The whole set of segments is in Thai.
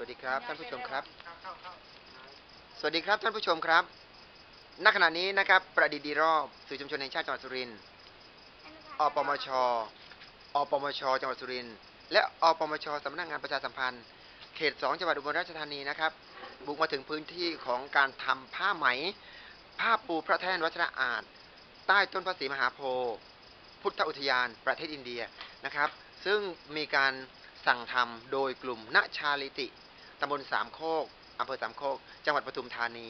สวัสดีครับท่านผู้ชมครับ สวัสดีครับท่านผู้ชมครับ ณ ขณะนี้นะครับ ประดิษฐ์ดีรอบสื่อชุมชนแห่งชาติจังหวัดสุรินทร์อปมช อปมช จังหวัดสุรินทร์ และอปมชสำนักงานประชาสัมพันธ์ เขต 2 จังหวัดอุบลราชธานีนะครับ บุกมาถึงพื้นที่ของการทำผ้าไหม ผ้าปูพระแท่นวัชระอาจ ใต้ต้นพระศรีมหาโพธิ์ พุทธอุทยาน ประเทศอินเดียนะครับ ซึ่งมีการสั่งทำโดยกลุ่มณชาลิติ ตำบลสามโคกอำเภอสามโคก จังหวัดปทุมธานี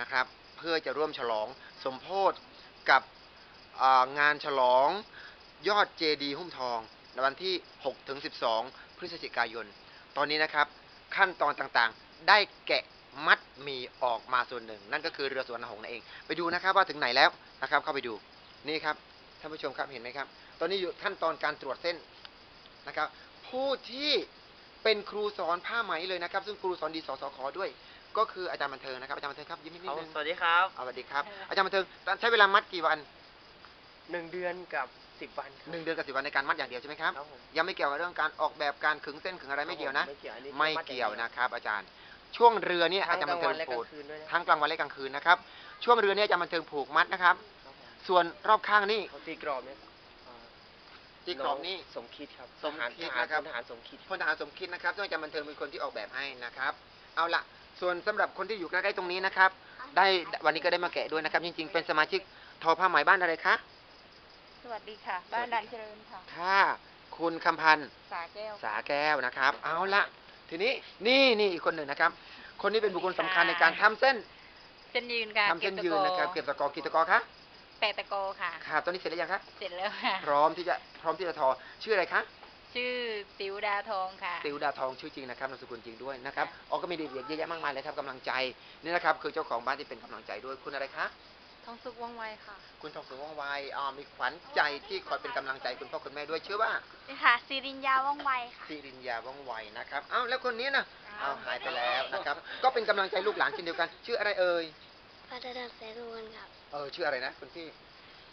นะครับ เพื่อจะร่วมฉลองสมโพธิกับงานฉลองยอดเจดีหุ้มทองในวันที่6ถึง12 พฤศจิกายน ตอนนี้นะครับขั้นตอนต่างๆ ได้แกะมัดมีออกมาส่วนหนึ่ง นั่นก็คือเรือสวนหงนั่นเอง ไปดูนะครับว่าถึงไหนแล้วนะครับ เข้าไปดูนี่ครับท่านผู้ชมครับเห็นไหมครับ ตอนนี้อยู่ขั้นตอนการตรวจเส้นนะครับ ผู้ที่ เป็นครูสอนผ้าไหมเลยนะครับ ซึ่งครูสอนดีสสขด้วย ก็คืออาจารย์บันเทิงนะครับอาจารย์บันเทิงครับยิ้มนิดเอานึงสวัสดีครับเอาสวัสดีครับ อาจารย์บันเทิงใช้เวลามัดกี่วันหนึ่งเดือนกับสิบวันครับหนึ่งเดือนกับสิบวันในการมัดอย่างเดียวใช่ไหมครับครับผมยังไม่เกี่ยวกับเรื่องการออกแบบการขึงเส้นขึงอะไรไม่เกี่ยวนะ ไม่เกี่ยวอันนี้ไม่มัดเกี่ยวอางดีนะครับ อาจารย์ ช่วงเรือเนี่ยทั้อางจารย์กบัลานงเทิวันงและกผูลากงคืนด้วยนะทั้งกลางวันและกลางคืนนะครับ ช่วงเรือเนี่ยอาจารย์บันเทิงผูกมัดนะครับครับผมส่วนรอบข้างนี่เขาตีกรอบเนี่ยอ่า ที่กรอบนี่สมคิดครับสมคิดทหารนะครับทหารสมคิดพลทหารสมคิดนะครับซึ่งอาจารย์บันเทิงเป็นคนที่ออกแบบให้นะครับ เอาละส่วนสำหรับคนที่อยู่ใกล้ๆตรงนี้นะครับ ได้วันนี้ก็ได้มาแกะด้วยนะครับ จริง ๆ เป็นสมาชิกทอผ้าไหมบ้านอะไรคะสวัสดีค่ะ บ้านดันเจริญค่ะค่ะคุณคำพันธ์สาแก้วสาแก้วนะครับ เอาละทีนี้นี่นี่อีกคนหนึ่งนะครับ คนนี้เป็นบุคคลสำคัญในการทำเส้นเส้นยืนค่ะทำเส้นยืนนะครับ เก็บตะกอกี่ตะกอคะ แปะตะโกค่ะ ครับตอนนี้เสร็จแล้วยังคะเสร็จแล้วค่ะ พร้อมที่จะพร้อมที่จะทอชื่ออะไรคะชื่อติวดาทองค่ะ ติวดาทองชื่อจริงนะครับนามสกุลจริงด้วยนะครับอ๋อก็มีเด็กๆเยอะแยะมากมายเลยครับกำลังใจนี่นะครับคือเจ้าของบ้านที่เป็นกำลังใจด้วยคุณอะไรคะทองสุกว่องไวค่ะ คุณทองสุวว่องไวอ่ามีขวัญใจที่คอยเป็นกำลังใจคุณพ่อคุณแม่ด้วยชื่อว่านี่ค่ะสิรินยาว่องไวค่ะสิรินยาว่องไวนะครับเอ้าแล้วคนนี้นะเอาหายไปแล้วนะครับ ก็เป็นกำลังใจลูกหลานเช่นเดียวกัน ชื่ออะไรเอ่ยพัฒนาแสนอุบลครับ เออชื่ออะไรนะคุณพี่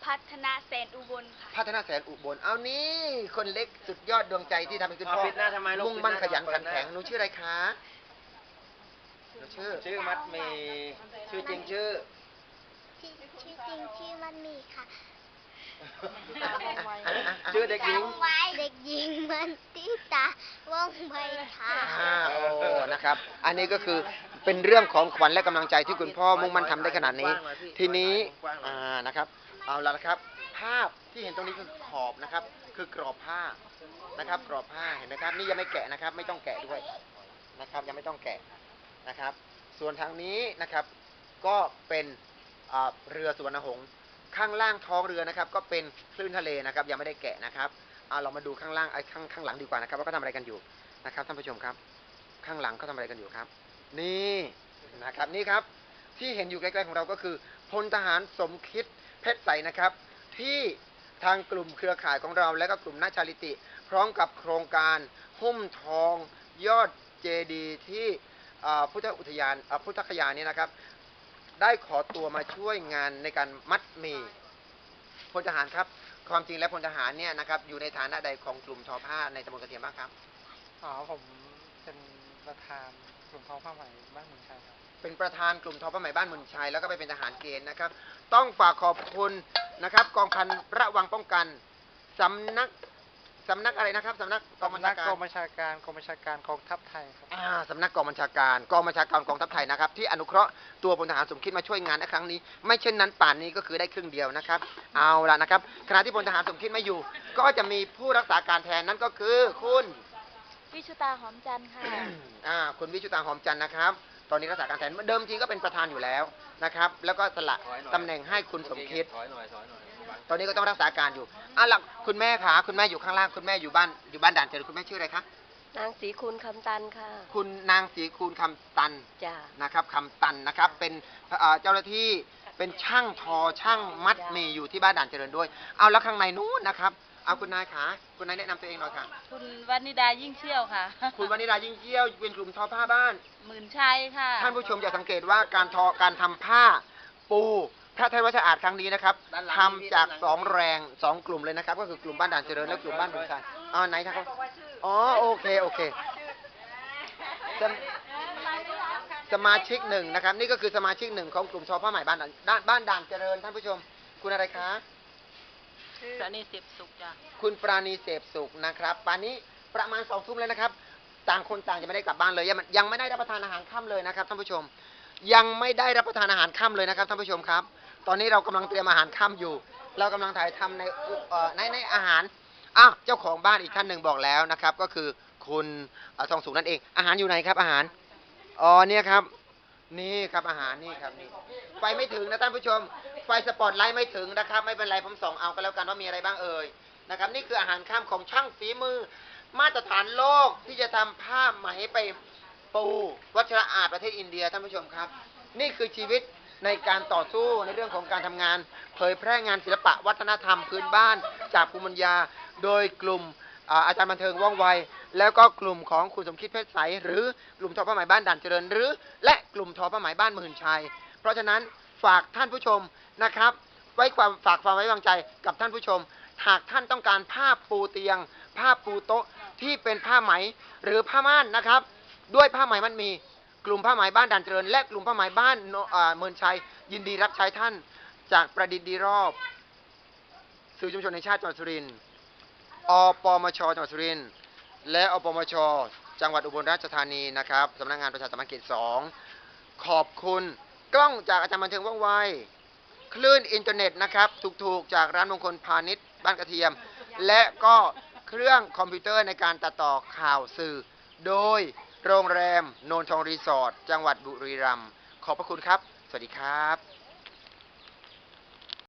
พัฒนาแสนอุบลค่ะ พัฒนาแสนอุบล เอานี่คนเล็กสุดยอดดวงใจที่ทำให้คุณเอาพ่อปิดหน้าทำไมลูกมุ่งมั่นขปิดหยันเปิขัดนหาแข็งหนูชื่ออะไรคะหนูชื่อ ชื่อมัดหมีชื่อจริงชื่อ ชื่อชื่อจริงชื่อมันมีค่ะ ชื่อเด็กหญิงว่องไวเด็กหญิงมันติตาว่องไวค่ะ อ่าโอ้นะครับ อันนี้ก็คือ เป็นเรื่องของขวัญและกำลังใจที่คุณพ่อมุ่งมั่นทำได้ขนาดนี้ ทีนี้อ่านะครับ เอาละนะครับ ภาพที่เห็นตรงนี้คือขอบนะครับ คือกรอบผ้านะครับ กรอบผ้าเห็นไหมครับ นี่ยังไม่แกะนะครับ ไม่ต้องแกะด้วยนะครับ ยังไม่ต้องแกะนะครับ ส่วนทางนี้นะครับ ก็เป็นอ่าเรือสุวรรณหงส์ข้างล่างท้องเรือนะครับ ก็เป็นคลื่นทะเลนะครับ ยังไม่ได้แกะนะครับเอาเรามาดูข้างล่างไอ้ข้างข้างหลังดีกว่านะครับว่าเขาทำอะไรกันอยู่นะครับท่านผู้ชมครับ ข้างหลังเขาทำอะไรกันอยู่ครับ นี่นะครับนี่ครับ ที่เห็นอยู่ใกล้ๆของเราก็คือพลทหารสมคิดเพชรใสนะครับ ที่ทางกลุ่มเครือข่ายของเราและก็กลุ่มนาชาลิติ พร้อมกับโครงการหุ้มทองยอดเจดีย์ที่อ่าพุทธอุทยานอ่าพุทธคยานี้นะครับ ได้ขอตัวมาช่วยงานในการมัดมีพลทหารครับ ความจริงแล้วพลทหารเนี่ยนะครับ อยู่ในฐานะใดของกลุ่มทอผ้าในตำบลกระเทียมบ้างครับ อ๋อผมเป็นประธาน กลุ่มท้องผ้าไหมบ้านเมืองชัยครับ เป็นประธานกลุ่มทอผ้าไหมบ้านมุนชัยแล้วก็ไปเป็นทหารเกณฑ์นะครับ ต้องฝากขอบคุณนะครับ กองพันระวังป้องกันสำนักสำนักอะไรนะครับสำนักกองบัญนัชากการ กองบัญชาการกองบัญชาการกองทัพไทยครับ อ่าสำนักกองบัญชาการกองบัญชาการกองทัพไทยนะครับ ที่อนุเคราะห์ตัวพลทหารสมคิดมาช่วยงานในครั้งนี้ ไม่เช่นนั้นป่านนี้ก็คือได้ครึ่งเดียวนะครับ เอาละนะครับขณะที่พลทหารสมคิดไม่อยู่ ก็จะมีผู้รักษาการแทนนั่นก็คือคุณ วิชุตาหอมจันทร์ค่ะ อ่าคุณวิชุตาหอมจันทร์นะครับ ตอนนี้รักษาการแทนเดิมทีก็เป็นประธานอยู่แล้วนะครับ แล้วก็สละตำแหน่งให้คุณสมคิด ถอยหน่อยถอยหน่อยตอนนี้ก็ต้องรักษาการอยู่อะหลักคุณแม่ขาคุณแม่อยู่ข้างล่างคุณแม่อยู่บ้านอยู่บ้านด่านเจริญคุณแม่ชื่ออะไรคะนางศรีคุณคำตันค่ะคุณนางศรีคูณคำตันจ้า นะครับคำตันนะครับ เป็นเอ่อเจ้าหน้าที่เป็นช่างทอช่างมัดหมีอยู่ที่บ้านด่านเจริญด้วย เอาแล้วข้างในนู้นนะครับ เอาคุณนายขาคุณนายแนะนำตัวเองหน่อยค่ะ คุณวานิดายิ่งเชี่ยวค่ะ คุณวานิดายิ่งเยี่ยวเป็นกลุ่มทอผ้าบ้าน หมื่นชัยค่ะท่านผู้ชมจะสังเกตว่าการทอการทำผ้าปูพระไทยวัชอาจครั้งนี้นะครับด้านหลังทำจากสองแรงสองกลุ่มเลยนะครับ ก็คือกลุ่มบ้านด่านเจริญและกลุ่มบ้านบุญชัยอ๋อไหนครับอ๋อโอเคโอเคสมสมาชิกหนึ่งนะครับ นี่ก็คือสมาชิกหนึ่งของกลุ่มทอผ้าไหมบ้านด่านด้านบ้านด่านเจริญท่านผู้ชม คุณอะไรคะ สนีสิบสุขจ้ะคุณปราณีเสพสุขนะครับป่านนี้ประมาณสองทุ่มแล้วนะครับ ต่างคนต่างจะไม่ได้กลับบ้านเลย ยังยังไม่ได้รับประทานอาหารค่ำเลยนะครับท่านผู้ชม ยังไม่ได้รับประทานอาหารค่ำเลยนะครับท่านผู้ชมครับ ตอนนี้เรากำลังเตรียมอาหารค่ำอยู่ เรากำลังถ่ายทำในอุเอ่อในในอาหารอ้าวเจ้าของบ้านอีกท่านหนึ่งบอกแล้วนะครับ ก็คือคุณเอ่อทองสุกนั่นเอง อาหารอยู่ไหนครับอาหารอ๋อเนี่ยครับ นี่ครับอาหารนี่ครับนี่ไฟไม่ถึงนะท่านผู้ชม ไฟสปอตไลท์ไม่ถึงนะครับ ไม่เป็นไรผมส่องเอาก็แล้วกันว่ามีอะไรบ้างเอ่ยนะครับ นี่คืออาหารข้ามของช่างฝีมือ มาตรฐานโลกที่จะทำผ้าไหมไปปูวัชระอาจประเทศอินเดียท่านผู้ชมครับ นี่คือชีวิตในการต่อสู้ในเรื่องของการทำงาน เผยแพร่งานศิลปะวัฒนธรรมพื้นบ้าน จากภูมิปัญญา โดยกลุ่มอาอาจารย์บันเทิงว่องไว แล้วก็กลุ่มของคุณสมคิดเพชรใสหรือกลุ่มทอผ้าไหมบ้านด่านเจริญหรือ และกลุ่มทอผ้าไหมบ้านหมื่นชัย เพราะฉะนั้นฝากท่านผู้ชมนะครับ ไว้ความฝากความไว้วางใจกับท่านผู้ชม หากท่านต้องการผ้าปูเตียง ผ้าปูโต๊ะที่เป็นผ้าไหมหรือผ้าม่านนะครับ ด้วยผ้าไหมมันมีกลุ่มผ้าไหมบ้านด่านเจริญ และกลุ่มผ้าไหมบ้านเมืองชัย ยินดีรับใช้ท่านจากประดิษฐ์ดีรอบสื่อชุมชนในชาติจังหวัดสุรินทร์อปมชจังหวัดสุรินทร์ และอปมช จังหวัดอุบลราชธานีนะครับสำนักงานประชาสัมพันธ์เขตสองขอบคุณกล้องจากอาจารย์บันเทิงว่องไวคลื่นอินเทอร์เน็ตนะครับถูกๆ จากร้านมงคลพาณิชย์บ้านกระเทียม และก็เครื่องคอมพิวเตอร์ในการตัดต่อข่าวสื่อ โดยโรงแรมโนนทองรีสอร์ทจังหวัดบุรีรัมย์ขอบพระคุณครับ สวัสดีครับ